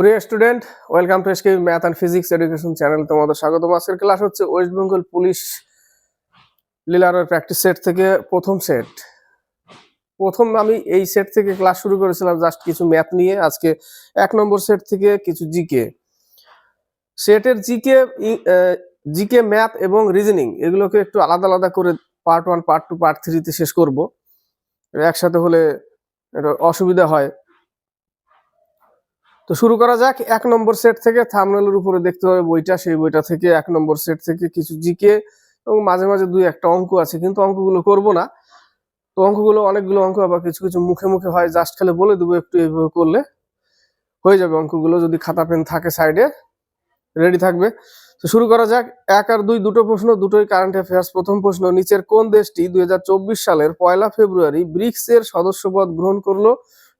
প্রিয় student welcome to SK math and physics education channel তোমাদের স্বাগতম। আজকের ক্লাস হচ্ছে ওয়েস্ট বেঙ্গল পুলিশ লিলারের প্র্যাকটিস সেট থেকে প্রথম সেট প্রথম আমি এই সেট থেকে ক্লাস শুরু করেছিলাম জাস্ট কিছু ম্যাথ নিয়ে। আজকে এক নম্বর সেট থেকে কিছু জিকে সেটের জিকে জিকে ম্যাথ এবং রিজনিং এগুলোকে একটু আলাদা আলাদা করে part one part two part থ্রিতে শেষ করব। একসাথে হলে অসুবিধা হয়। তো শুরু করা যাক। এক নম্বর সেট থেকে থামনেলের উপরে দেখতে হবে বইটা। সেই বইটা থেকে এক নম্বর সেট থেকে কিছু জিকে এবং মাঝে মাঝে দুই একটা অঙ্ক আছে, কিন্তু অঙ্কগুলো করব না। তো অঙ্কগুলো, অনেকগুলো অঙ্ক আবার কিছু কিছু মুখে মুখে হয় জাস্ট খালি বলে দেবো একটু এইভাবে করলে হয়ে যাবে অঙ্কগুলো। যদি খাতা পেন থাকে সাইডে রেডি থাকবে। তো শুরু করা যাক। এক আর দুই দুটো প্রশ্ন, দুটোই কারেন্ট অ্যাফেয়ার্স প্রথম প্রশ্ন, নিচের কোন দেশটি দুই হাজার চব্বিশ সালের পয়লা ফেব্রুয়ারি ব্রিক্স এর সদস্যপদ গ্রহণ করল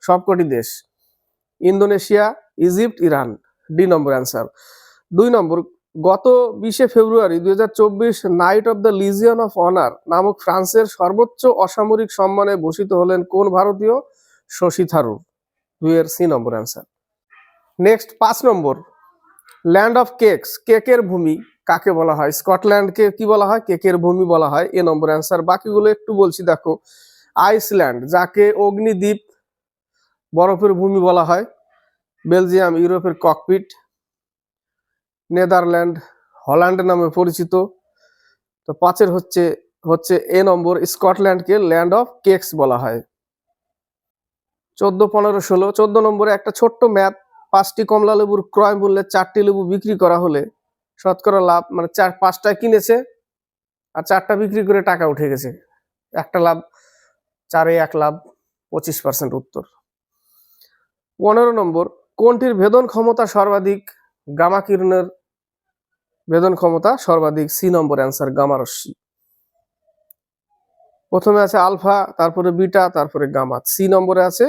সবকটি দেশ? Indonesia, Egypt, Iran. ডি নম্বর অ্যান্সার। দুই নম্বর, গত বিশে ফেব্রুয়ারি দু হাজার চব্বিশ knight of the legion of honour নামক ফ্রান্সের সর্বোচ্চ অসামরিক সম্মানে ভূষিত হলেন কোন ভারতীয়? শশী থারুর। দুই এর সি নম্বর অ্যান্সার। নেক্সট, পাঁচ নম্বর, ল্যান্ড অফ কেকস, কেকের ভূমি কাকে বলা হয়? স্কটল্যান্ডকে কি বলা হয়? কেকের ভূমি বলা হয়। এ নম্বর অ্যান্সার। বাকিগুলো একটু বলছি, দেখো। আইসল্যান্ড, যাকে অগ্নিদ্বীপ বরফের ভূমি বলা হয়। বেলজিয়াম, ইউরোপের ককপিট নেদারল্যান্ড, হল্যান্ড নামে পরিচিত। তো পাঁচের হচ্ছে হচ্ছে এ নম্বর, স্কটল্যান্ডকে ল্যান্ড অফ কেকস বলা হয়। চোদ্দ, পনেরো, ষোলো, চোদ্দ নম্বরে একটা ছোট্ট ম্যাপ পাঁচটি কমলা লেবুর ক্রয় মূল্যে চারটি লেবু বিক্রি করা হলে শতকরা লাভ মানে চার পাঁচটা কিনেছে আর চারটা বিক্রি করে টাকা উঠে গেছে। একটা লাভ, চারে এক লাভ, পঁচিশ পার্সেন্ট উত্তর। পনেরো নম্বর, কোনটির ভেদন ক্ষমতা সর্বাধিক? গামা কিরণের ভেদন ক্ষমতা সর্বাধিক, সি নম্বর অ্যান্সার গামারশ্মি প্রথমে আছে আলফা, তারপরে বিটা, তারপরে গামা। সি নম্বরে আছে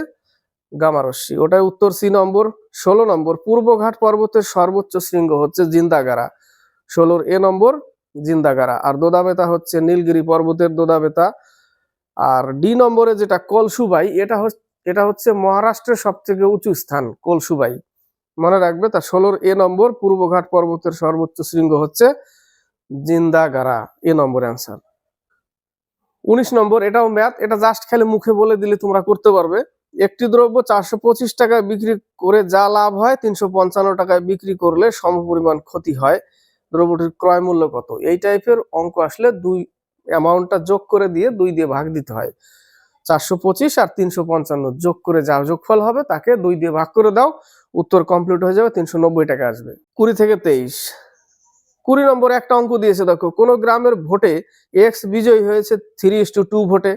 গামারশ্মি ওটাই উত্তর সি নম্বর। ষোলো নম্বর, পূর্বঘাট পর্বতের সর্বোচ্চ শৃঙ্গ হচ্ছে জিন্দাগারা। ষোলোর এ নম্বর, জিন্দাগারা। আর দোদাবেতা হচ্ছে নীলগিরি পর্বতের দোদাবেতা। আর ডি নম্বরে যেটা কলসুবাই, এটা এটা হচ্ছে মহারাষ্ট্রের সব থেকে উঁচু স্থান, কলসুবাই। মনে রাখবে তা ষোলোর এ নম্বর পূর্বঘাট পর্বতের সর্বোচ্চ শৃঙ্গ হচ্ছে জিন্দাগারা, এ নম্বর অ্যান্সার উনিশ নম্বর, এটাও ম্যাথ এটা জাস্ট খেলে মুখে বলে দিলে তোমরা করতে পারবে। একটি দ্রব্য চারশো পঁচিশ টাকায় বিক্রি করে যা লাভ হয়, তিনশো পঞ্চান্ন টাকায় বিক্রি করলে সমপরিমাণ ক্ষতি হয়। দ্রব্যটির ক্রয় মূল্য কত? এই টাইপের অঙ্ক আসলে দুই অ্যামাউন্টটা যোগ করে দিয়ে দুই দিয়ে ভাগ দিতে হয়। চারশো পঁচিশ আর তিনশো পঞ্চান্ন। যোগ করে যা যোগফল হবে তাকে দুই দিয়ে ভাগ করে দাও, উত্তর কমপ্লিট হয়ে যাবে, তিনশো নব্বই টাকা আসবে। কুড়ি থেকে তেইশ। কুড়ি নম্বর একটা অঙ্ক দিয়েছে, দেখো, কোন গ্রামের ভোটে এক্স বিজয়ী হয়েছে থ্রি ইস টু টু ভোটে।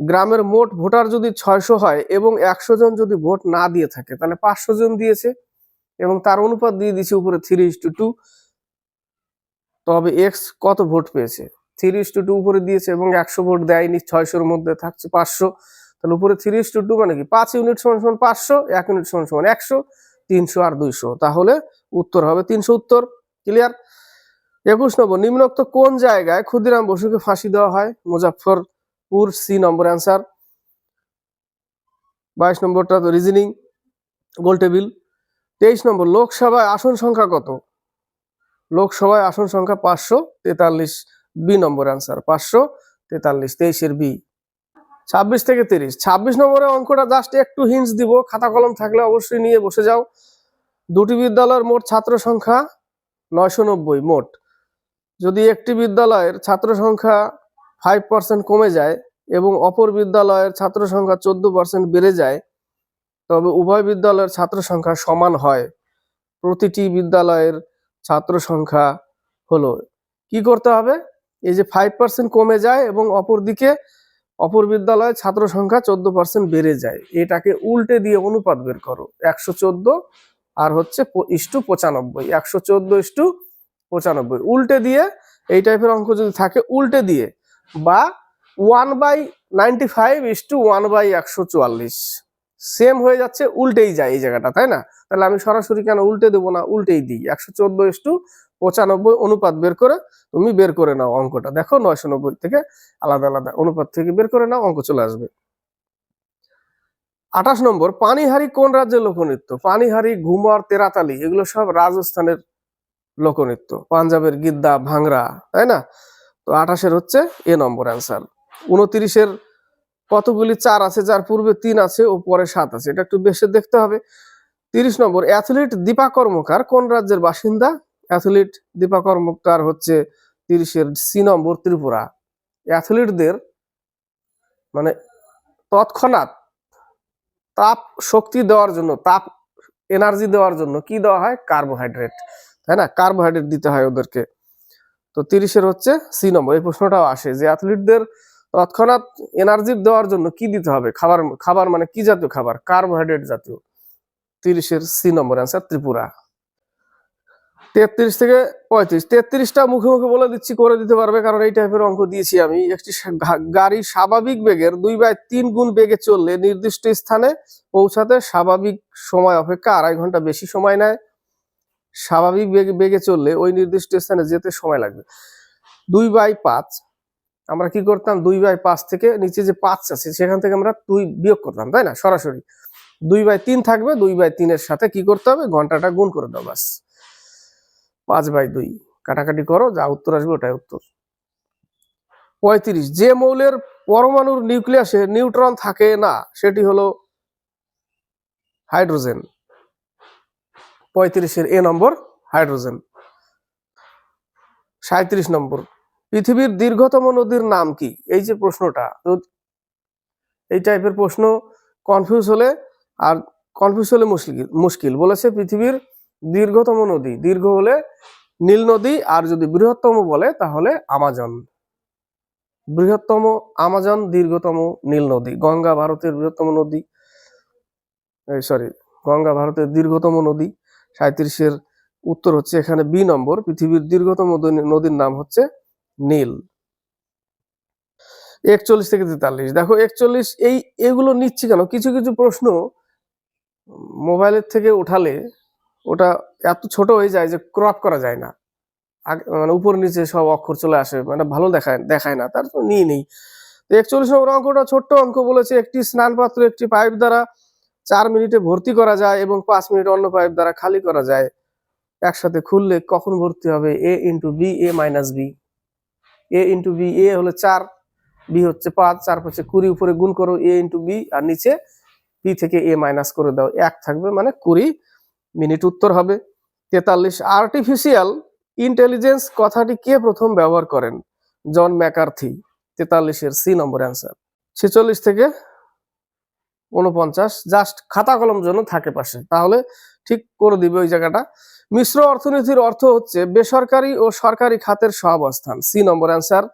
গ্রামের মোট ভোটার যদি ছয়শো হয় এবং একশো জন যদি ভোট না দিয়ে থাকে, তাহলে পাঁচশো জন দিয়েছে এবং তার অনুপাত দিয়ে দিয়েছে উপরে থ্রি ইস টু টু তবে এক্স কত ভোট পেয়েছে? থ্রি ইস টু টু উপরে দিয়েছে এবং একশো ভোট দেয়নি, ছয়শোর মধ্যে থাকছে পাঁচশো। তাহলে উপরে থ্রি টু টু মানে কি? পাঁচ ইউনিট সমান সমান পাঁচশো, এক ইউনিট সমান সমান একশো, তিনশো আর দুইশো। তাহলে উত্তর হবে তিনশো উত্তর ক্লিয়ার একুশ নম্বর, নিম্নোক্ত কোন জায়গায় ক্ষুদিরাম বসুকে ফাঁসি দেওয়া হয়? মুজাফরপুর সি নম্বর অ্যান্সার বাইশ নম্বরটা তো রিজনিং গোল টেবিল তেইশ নম্বর, লোকসভায় আসন সংখ্যা কত? লোকসভায় আসন সংখ্যা পাঁচশো তেতাল্লিশ। বি নম্বর অ্যান্সার পাঁচশো তেতাল্লিশ, তেইশের বি। ছাব্বিশ থেকে তিরিশ, ছাব্বিশ নম্বরের অঙ্কটা জাস্ট একটু হিন্স দিব, খাতা কলম থাকলে অবশ্যই নিয়ে বসে যাও। দুটি বিদ্যালয়ের মোট ছাত্র সংখ্যা নয়শো নব্বই, মোট। যদি একটি বিদ্যালয়ের ছাত্র সংখ্যা ফাইভ পার্সেন্ট কমে যায় এবং অপর বিদ্যালয়ের ছাত্র সংখ্যা চোদ্দ পার্সেন্ট বেড়ে যায়, তবে উভয় বিদ্যালয়ের ছাত্র সংখ্যা সমান হয়। প্রতিটি বিদ্যালয়ের ছাত্র সংখ্যা হলো, কি করতে হবে? এই যে ফাইভ পার্সেন্ট কমে যায় এবং অপরদিকে অপর বিদ্যালয়ে ছাত্র সংখ্যা চোদ্দ পার্সেন্ট বেড়ে যায়। এটাকে উল্টে দিয়ে অনুপাত বের করো। একশো চোদ্দ আর হচ্ছে ইস্টু পঁচানব্বই। একশো চোদ্দ ইস্টু পঁচানব্বই। উল্টে দিয়ে এই টাইপের অঙ্ক যদি থাকে, উল্টে দিয়ে বা one by ninety five is to one by একশো চুয়াল্লিশ। সেম হয়ে যাচ্ছে, উল্টেই যায় এই জায়গাটা, তাই না? তাহলে আমি সরাসরি কেন উল্টে দেবো না? উল্টেই দিই। একশো চোদ্দ ইস্টু পঁচানব্বই অনুপাত বের করে তুমি বের করে নাও অঙ্কটা। দেখো নয়শো নব্বই থেকে আলাদা আলাদা অনুপাত থেকে বের করে নাও, অঙ্ক চলে আসবে। আঠাশ নম্বর, পানিহারি কোন রাজ্যের লোকনৃত্য? পানিহারি, ঘুমর, তেরাতালি, এগুলো সব রাজস্থানের লোকনৃত্য। পাঞ্জাবের গিদ্দা, ভাংরা, তাই না? তো আঠাশের হচ্ছে এ নম্বর অ্যান্সার উনত্রিশের কতগুলি চার আছে? যার পূর্বে তিন আছে ও পরে সাত আছে। এটা একটু বেশি দেখতে হবে। তিরিশ নম্বর, অ্যাথলিট দীপা কর্মকার কোন রাজ্যের বাসিন্দা? অ্যাথলিট দীপাকর মুক্তার হচ্ছে তিরিশের সি নম্বর ত্রিপুরা। অ্যাথলিটদের মানে তৎক্ষণাৎ তাপ শক্তি দেওয়ার জন্য, তাপ এনার্জি দেওয়ার জন্য কি দেওয়া হয়? কার্বোহাইড্রেট তাই না? কার্বোহাইড্রেট দিতে হয় ওদেরকে। তো তিরিশের হচ্ছে সি নম্বর। এই প্রশ্নটাও আসে যে অ্যাথলিটদের তৎক্ষণাৎ এনার্জি দেওয়ার জন্য কি দিতে হবে? খাবার খাবার মানে কি জাতীয় খাবার? কার্বোহাইড্রেট জাতীয়। তিরিশের সি নম্বর অ্যান্সার ত্রিপুরা। তেত্রিশ থেকে পঁয়ত্রিশ। তেত্রিশটা মুখে মুখে বলে দিচ্ছি, করে দিতে পারবে, কারণ এই টাইপের অঙ্ক দিয়েছি আমি। একটি গাড়ি স্বাভাবিক বেগের দুই বাই তিন গুণ বেগে চললে নির্দিষ্ট স্থানে পৌঁছাতে স্বাভাবিক সময় অপেক্ষা আড়াই ঘণ্টা বেশি সময় নেয়। স্বাভাবিক বেগে বেগে চললে ওই নির্দিষ্ট স্থানে যেতে সময় লাগবে। দুই বাই পাঁচ, আমরা কি করতাম? দুই বাই পাঁচ থেকে নিচে যে পাঁচ আছে, সেখান থেকে আমরা দুই বিয়োগ করতাম, তাই না? সরাসরি। দুই বাই তিন থাকবে, দুই বাই তিনের সাথে কি করতে হবে? ঘন্টাটা গুণ করে দাও বাস পাঁচ বাই দুই। কাটাকাটি করো, যা উত্তর আসবে ওটাই উত্তর। পঁয়ত্রিশ, যে মৌলের পরমাণুর নিউক্লিয়াসে নিউট্রন থাকে না, সেটি হলো হাইড্রোজেন। পঁয়ত্রিশের এ নম্বর, হাইড্রোজেন। সাঁত্রিশ নম্বর, পৃথিবীর দীর্ঘতম নদীর নাম কি? এই যে প্রশ্নটা এই টাইপের প্রশ্ন কনফিউজ হলে আর কনফিউজ হলে মুশকিল মুশকিল। বলেছে পৃথিবীর দীর্ঘতম নদী। দীর্ঘ হলে নীল নদী, আর যদি বৃহত্তম বলে, তাহলে আমাজন। বৃহত্তম আমাজন, দীর্ঘতম নীল নদী। গঙ্গা ভারতের বৃহত্তম নদী। সরি গঙ্গা ভারতের দীর্ঘতম নদী। সাঁত্রিশের উত্তর হচ্ছে এখানে বি নম্বর। পৃথিবীর দীর্ঘতম নদীর নাম হচ্ছে নীল। একচল্লিশ থেকে তেতাল্লিশ। দেখো, একচল্লিশ, এই, এগুলো নিচ্ছি কেন? কিছু কিছু প্রশ্ন মোবাইলের থেকে উঠালে ওটা এত ছোট হয়ে যায় যে ক্রপ করা যায় না। মানে উপর নিচে সব অক্ষর চলে আসে মানে ভালো দেখায় দেখায় না, তার তো নিয়ে নেই। তো একচল্লিশ নম্বর অঙ্কটা ছোট্ট অঙ্ক বলেছে, একটি স্নান পাত্র একটি পাইপ দ্বারা চার মিনিটে ভর্তি করা যায় এবং পাঁচ মিনিট অন্য পাইপ দ্বারা খালি করা যায়। একসাথে খুললে কখন ভর্তি হবে? A into B A minus B A into B A হলো চার বি হচ্ছে পাঁচ, চার পাঁচে কুড়ি, উপরে গুণ করো এ ইন্টু বি আর নিচে বি থেকে এ মাইনাস করে দাও। এক থাকবে মানে কুড়ি মিনিট উত্তর হবে। তেতাল্লিশ আর্টিফিশিয়াল ইন্টেলিজেন্স কথাটি কে প্রথম ব্যবহার করেন? John McCarthy. তেতাল্লিশের সি নম্বর অ্যান্সার ছেচল্লিশ থেকে উনপঞ্চাশ জাস্ট খাতা কলম জন্য থাকে পাশে। তাহলে ঠিক করে দিবে ওই জায়গাটা। মিশ্র অর্থনীতির অর্থ হচ্ছে বেসরকারি ও সরকারি খাতের সহাবস্থান। সি নম্বর অ্যান্সার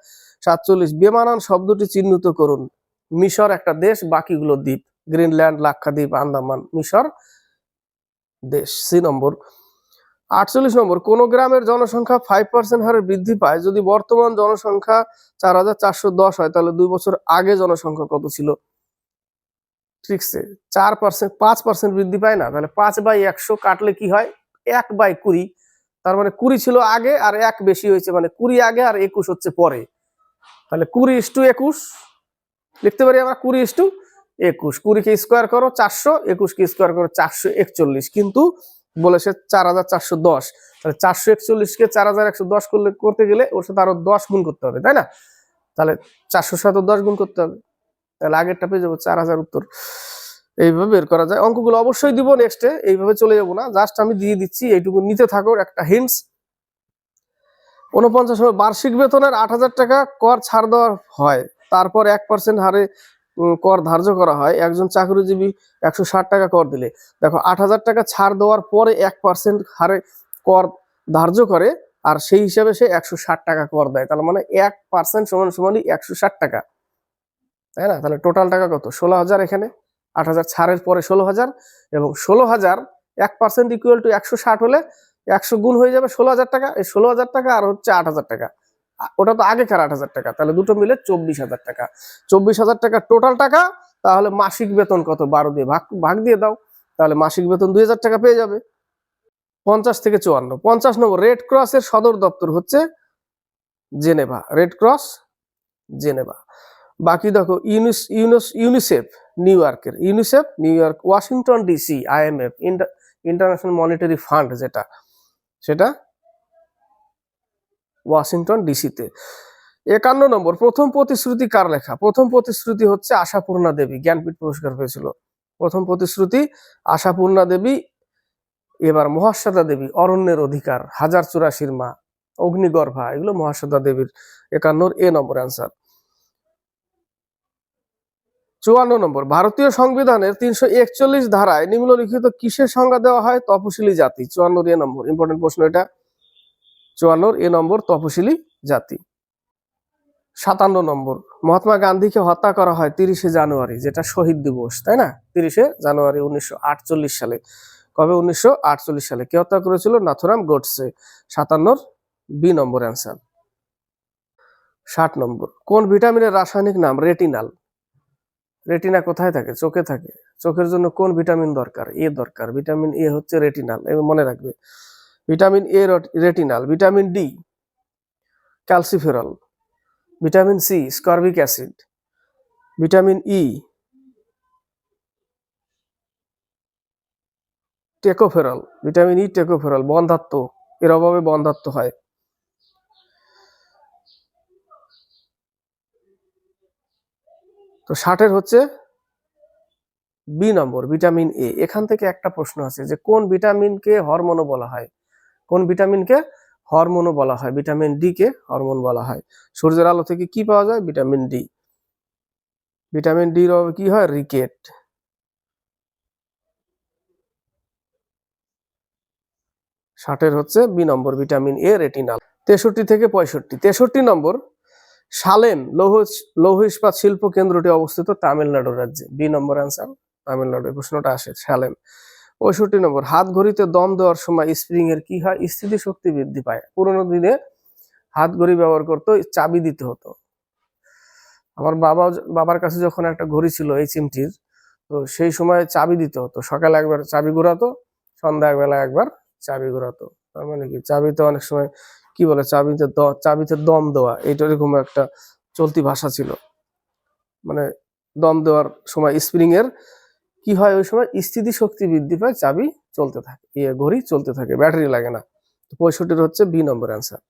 সাতচল্লিশ, বেমানান শব্দটি চিহ্নিত করুন। মিশর একটা দেশ, বাকিগুলো দ্বীপ। গ্রিনল্যান্ড, লাক্ষাদ্বীপ, আন্দামান। মিশর দেশ, সি নম্বর। আটচল্লিশ নম্বর, কোন গ্রামের জনসংখ্যা ফাইভ পার্সেন্ট হারে বৃদ্ধি পায়। যদি বর্তমান জনসংখ্যা চার হাজার চারশো দশ হয়, তাহলে দুই বছর আগে জনসংখ্যা কত ছিল? ঠিক আছে চার পার্সেন্ট পাঁচ পার্সেন্ট বৃদ্ধি পায় না। তাহলে পাঁচ বাই একশো কাটলে কি হয়? এক বাই কুড়ি। তার মানে কুড়ি ছিল আগে আর এক বেশি হয়েছে মানে কুড়ি আগে আর একুশ হচ্ছে পরে। তাহলে কুড়ি ইস টু একুশ। লিখতে পারি আমরা কুড়ি ইস টু? একুশ। কুড়িকে স্কোয়ার করো চারশো একুশকে স্কোয়ার করো চারশো একচল্লিশ। কিন্তু বলেছে চার হাজার চারশো দশ। তাহলে চারশো একচল্লিশকে চার হাজার একশো দশ করলে, করতে গেলে ওর সাথে আরও দশ গুণ করতে হবে, তাই না? তাহলে চারশো সাথে দশ গুণ করতে হবে। তাহলে আগেরটা পেয়ে যাব চার হাজার উত্তর। এইভাবে বের করা যায়। অঙ্কগুলো অবশ্যই দিব নেক্সটে এইভাবে চলে যাব না। জাস্ট আমি দিয়ে দিচ্ছি, এইটুকু নিতে থাকো, একটা হিন্টস উনপঞ্চাশ বার্ষিক বেতনের আট হাজার টাকা, কর ছাড় দেওয়া হয়। তারপর এক পার্সেন্ট হারে কর ধার্য করা হয়। একজন চাকরিজীবী একশো ষাট টাকা কর দিলে। দেখো, আট হাজার টাকা ছাড় দেওয়ার পরে এক পার্সেন্ট হারে কর ধার্য করে আর সেই হিসাবে সে একশো ষাট টাকা কর দেয়। তাহলে মানে এক পার্সেন্ট সমান সমানই একশো ষাট টাকা। তাই না? তাহলে টোটাল টাকা কত? ষোলো হাজার এখানে। আট হাজার ছাড়ের পরে ষোলো হাজার এবং ষোলো হাজার এক পার্সেন্ট ইকুয়াল টু একশো ষাট হলে একশো গুণ হয়ে যাবে ষোলো হাজার টাকা। এই ষোলো হাজার টাকা আর হচ্ছে আট হাজার টাকা। ওটা তো আগেকার আট হাজার টাকা, তাহলে দুটো মিলে চব্বিশ হাজার টাকা। চব্বিশ হাজার টাকা টোটাল টাকা, তাহলে মাসিক বেতন কত? বারো দিয়ে ভাগ ভাগ দিয়ে দাও, তাহলে মাসিক বেতন দুই হাজার টাকা পেয়ে যাবে। পঞ্চাশ থেকে চুয়ান্ন, পঞ্চাশ নম্বর রেড ক্রসের সদর দপ্তর হচ্ছে জেনেভা রেড ক্রস জেনেভা। বাকি দেখো, ইউনিস ইউনিস, ইউনিসেফ, নিউ ইয়র্কের, UNICEF, New York, Washington DC IMF international monetary fund যেটা, সেটা ওয়াশিংটন ডিসিতে। একান্ন নম্বর, প্রথম প্রতিশ্রুতি কার লেখা? প্রথম প্রতিশ্রুতি হচ্ছে আশাপূর্ণা দেবী, জ্ঞানপীঠ পুরস্কার পেয়েছিল। প্রথম প্রতিশ্রুতি, আশাপূর্ণা দেবী, এবার মহাশ্বেতা দেবী, অরণ্যের অধিকার, হাজার চুরাশির মা, অগ্নিগর্ভা, এগুলো মহাশ্বেতা দেবীর একান্নর এ নম্বর অ্যান্সার চুয়ান্ন নম্বর, ভারতীয় সংবিধানের তিনশো একচল্লিশ ধারায় নিম্নলিখিত কিসের সংজ্ঞা দেওয়া হয়? তপশিলি জাতি চুয়ান্ন এ নম্বর ইম্পর্টেন্ট প্রশ্ন এটা। চুয়ান্নর এ নম্বর তপশিলি জাতি। সাতান্ন নম্বর, মহাত্মা গান্ধীকে হত্যা করা হয় তিরিশে জানুয়ারি, যেটা শহীদ দিবস, তাই না? তিরিশে জানুয়ারি উনিশশো আটচল্লিশ সালে। কবে উনিশশো আটচল্লিশ সালে? কে হত্যা করেছিল? নাথুরাম গোডসে। সাতান্নর বি নম্বর অ্যান্সার। ষাট নম্বর, কোন ভিটামিনের রাসায়নিক নাম রেটিনাল? রেটিনা কোথায় থাকে? চোখে থাকে। চোখের জন্য কোন ভিটামিন দরকার? এ দরকার। ভিটামিন এ হচ্ছে রেটিনাল মনে রাখবে। Vitamin A retinal, vitamin D, calciferol, vitamin C, ascorbic acid, vitamin E, tocopherol, vitamin E, tocopherol, বন্ধাত্ম, এর অভাবে বন্ধাত্ম হয়। তো ষাটের হচ্ছে বি নম্বর, ভিটামিন এ। এখান থেকে একটা প্রশ্ন আছে যে কোন ভিটামিনকে হরমোনও বলা হয়? কোন ভিটামিনকে হরমোনও বলা হয়। ভিটামিন ডি কে হরমোন বলা হয়। সূর্যের আলো থেকে কি পাওয়া যায়? ভিটামিন ডি ভিটামিন অভাবে কি হয়? রিকেট ষাটের হচ্ছে B number vitamin A retinal তেষট্টি থেকে পঁয়ষট্টি। তেষট্টি নম্বর সালেম লৌহ লৌহ ইস্পাত শিল্প কেন্দ্রটি অবস্থিত তামিলনাড়ু রাজ্যে। বি নম্বর অ্যান্সার তামিলনাড়ু। প্রশ্নটা আসে সালেম পঁয়ষট্টি নম্বর, হাত ঘড়িতে দম দেওয়ার সময় স্প্রিং এর কি হয়? স্থিতি শক্তি বৃদ্ধি পায়। পুরোনো দিনে হাত ঘড়ি ব্যবহার করতো চাবি দিতে হতো। আমার বাবা বাবার কাছে যখন একটা ঘড়ি ছিল, এই চিমটির, তো সেই সময় চাবি দিতে হতো। সকালে একবার চাবি ঘোরাতো সন্ধ্যাবেলা একবার চাবি ঘোরাতো। তার মানে কি? চাবিতে অনেক সময়, কি বলে? চাবিতে চাবিতে দম দেওয়া এইটা এরকম একটা চলতি ভাষা ছিল। মানে দম দেওয়ার সময় স্প্রিং এর কি হয় ওই সময়? স্থিতি শক্তি বৃদ্ধি পায়, চাবি চলতে থাকে ইয়ে ঘড়ি চলতে থাকে, ব্যাটারি লাগে না। তো পঁয়ষট্টির হচ্ছে বি নম্বর অ্যান্সার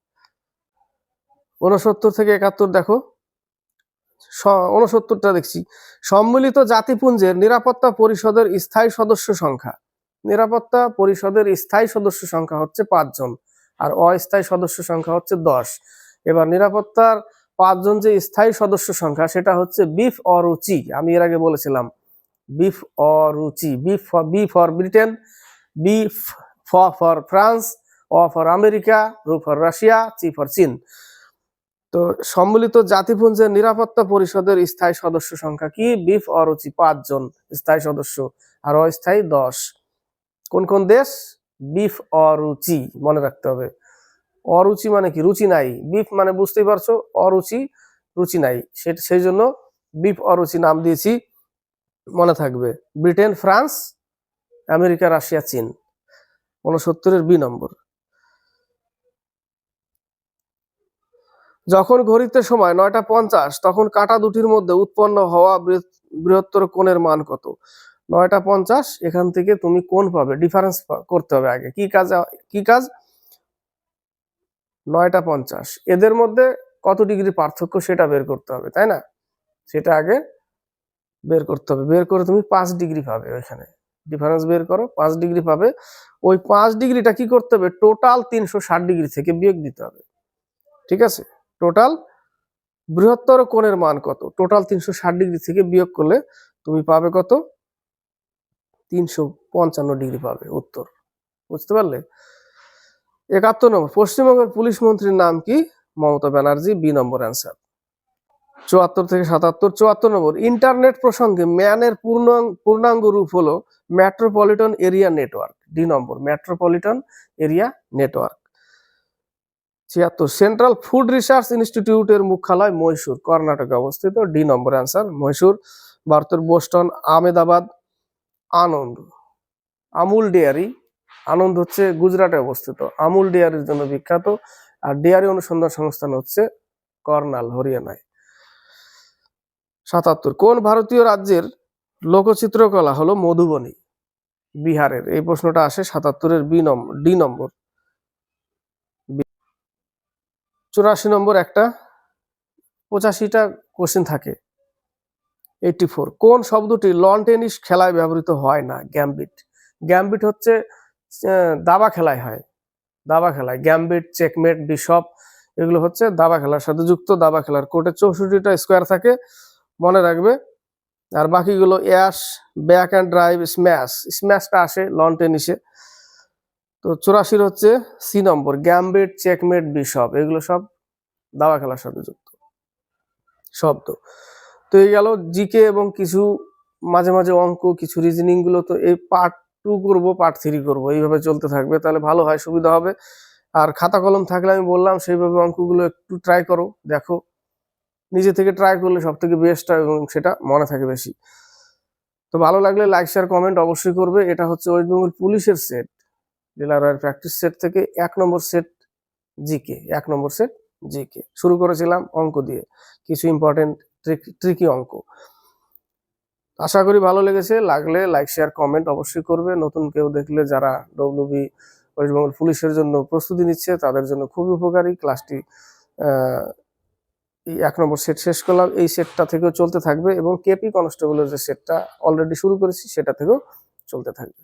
উনসত্তর থেকে একাত্তর দেখো। উনসত্তরটা দেখছি। সম্মিলিত জাতিপুঞ্জের নিরাপত্তা পরিষদের স্থায়ী সদস্য সংখ্যা। নিরাপত্তা পরিষদের স্থায়ী সদস্য সংখ্যা হচ্ছে পাঁচজন আর অস্থায়ী সদস্য সংখ্যা হচ্ছে দশ। এবার নিরাপত্তার পাঁচজন যে স্থায়ী সদস্য সংখ্যা, সেটা হচ্ছে বিফ অরুচি। আমি এর আগে বলেছিলাম বিফ অরুচি বিফ বি ফর ব্রিটেন বি ফ for France, O for America, রু ফর রাশিয়া, চি ফর চীন। তো সম্মিলিত জাতিপুঞ্জের নিরাপত্তা পরিষদের স্থায়ী সদস্য সংখ্যা কি? বিফ অরুচি পাঁচজন স্থায়ী সদস্য আর অস্থায়ী দশ। কোন কোন দেশ? বিফ অরুচি মনে রাখতে হবে। অরুচি মানে কি? রুচি নাই। বিফ মানে বুঝতেই পারছ অরুচি রুচি নাই। সেই জন্য বিফ অরুচি নাম দিয়েছি। মনে থাকবে। ব্রিটেন, ফ্রান্স, আমেরিকা, রাশিয়া, চীন। উনসত্তরের বি নম্বর। যখন ঘড়িতে সময় নয়টা পঞ্চাশ, তখন কাটা দুটির মধ্যে উৎপন্ন হওয়া বৃহত্তর কোণের মান কত? নয়টা পঞ্চাশ, এখান থেকে তুমি কোন পাবে। ডিফারেন্স করতে হবে আগে। কি কাজ কি কাজ? নয়টা পঞ্চাশ। এদের মধ্যে কত ডিগ্রি পার্থক্য সেটা বের করতে হবে, তাই না? সেটা আগে বের করতে হবে। বের করে তুমি পাঁচ ডিগ্রি পাবে ওইখানে। ডিফারেন্স বের করো, পাঁচ ডিগ্রি পাবে। ওই পাঁচ ডিগ্রিটা কি করতে হবে? টোটাল তিনশো ষাট ডিগ্রি থেকে বিয়োগ দিতে হবে। ঠিক আছে? টোটাল বৃহত্তর কোণের মান কত? টোটাল তিনশো ষাট ডিগ্রি থেকে বিয়োগ করলে তুমি পাবে কত? তিনশো পঞ্চান্ন ডিগ্রি পাবে উত্তর। বুঝতে পারলে? একাত্তর নম্বর, পশ্চিমবঙ্গের পুলিশ মন্ত্রীর নাম কি? মমতা ব্যানার্জি, বি নম্বর অ্যান্সার চুয়াত্তর থেকে সাতাত্তর, চুয়াত্তর নম্বর। ইন্টারনেট প্রসঙ্গে ম্যানের পূর্ণাঙ্গ পূর্ণাঙ্গ রূপ হলো মেট্রোপলিটন এরিয়া নেটওয়ার্ক। ডি নম্বর, মেট্রোপলিটন এরিয়া নেটওয়ার্ক। ছিয়াত্তর, সেন্ট্রাল ফুড রিসার্চ ইনস্টিটিউটের মুখ্যালয় মহীশূর, কর্ণাটকে অবস্থিত। ডি নম্বর অ্যান্সার, মহীশূর, ভারতের বোস্টন, আহমেদাবাদ, আনন্দ। আমুল ডেয়ারি, আনন্দ হচ্ছে গুজরাটে অবস্থিত। আমুল ডেয়ারির জন্য বিখ্যাত। আর ডেয়ারি অনুসন্ধান সংস্থান হচ্ছে কর্নাল, হরিয়ানায়। সাতাত্তর। কোন ভারতীয় রাজ্যের লোকচিত্রকলা হলো মধুবনী? বিহারের। এই প্রশ্নটা আসে সাতাত্তরের বি নম্বর ডি নম্বর। চুরাশি নম্বর একটা পঁচাশিটা কোশ্চেন থাকে। এইটি ফোর কোন শব্দটি লন টেনিস খেলায় ব্যবহৃত হয় না? গ্যাম্বিট গ্যাম্বিট হচ্ছে দাবা খেলায় হয়। দাবা খেলায়। গ্যাম্বিট চেকমেট বিশপ এগুলো হচ্ছে দাবা খেলার সাথে যুক্ত। দাবা খেলার কোর্টে চৌষট্টিটা স্কোয়ার থাকে। মনে রাখবে। আর বাকিগুলো ash back and drive smash স্ম্যাশটা আসে লন টেনিসে তো চুরাশির হচ্ছে সি নম্বর গ্যাম্বিট চেকমেট বিশপ এগুলো সব দাবা খেলার সাথে যুক্ত। শব্দ তো। এই গেল জিকে এবং কিছু মাঝে মাঝে অঙ্ক, কিছু রিজনিংগুলো তো এই পার্ট টু করব পার্ট থ্রি করব, এইভাবে চলতে থাকবে। তাহলে ভালো হয়, সুবিধা হবে। আর খাতা কলম থাকলে আমি বললাম, সেইভাবে অঙ্কগুলো একটু ট্রাই করো, দেখো। নিজে থেকে ট্রাই করলে সব থেকে বেস্ট হয় এবং সেটা মনে থাকে বেশি। তো ভালো লাগলে লাইক শেয়ার কমেন্ট অবশ্যই করবে। এটা হচ্ছে ওয়েস্ট বেঙ্গল পুলিশের সেট ডিলার প্র্যাকটিস সেট থেকে এক নম্বর সেট জিকে এক নম্বর সেট জিকে শুরু করেছিলাম অঙ্ক দিয়ে, কিছু ইম্পর্টেন্ট ট্রিকি অঙ্ক। আশা করি ভালো লেগেছে, লাগলে লাইক শেয়ার কমেন্ট অবশ্যই করবে। নতুন কেউ দেখলে যারা ডব্লিউবি ওয়েস্ট বেঙ্গল পুলিশের জন্য প্রস্তুতি নিচ্ছে, তাদের জন্য খুবই উপকারী। ক্লাসটি এই এক নম্বর সেট শেষ করলাম। এই সেটটা থেকেও চলতে থাকবে এবং কেপি কনস্টেবলের যে সেটটা অলরেডি শুরু করেছি, সেটা থেকেও চলতে থাকবে।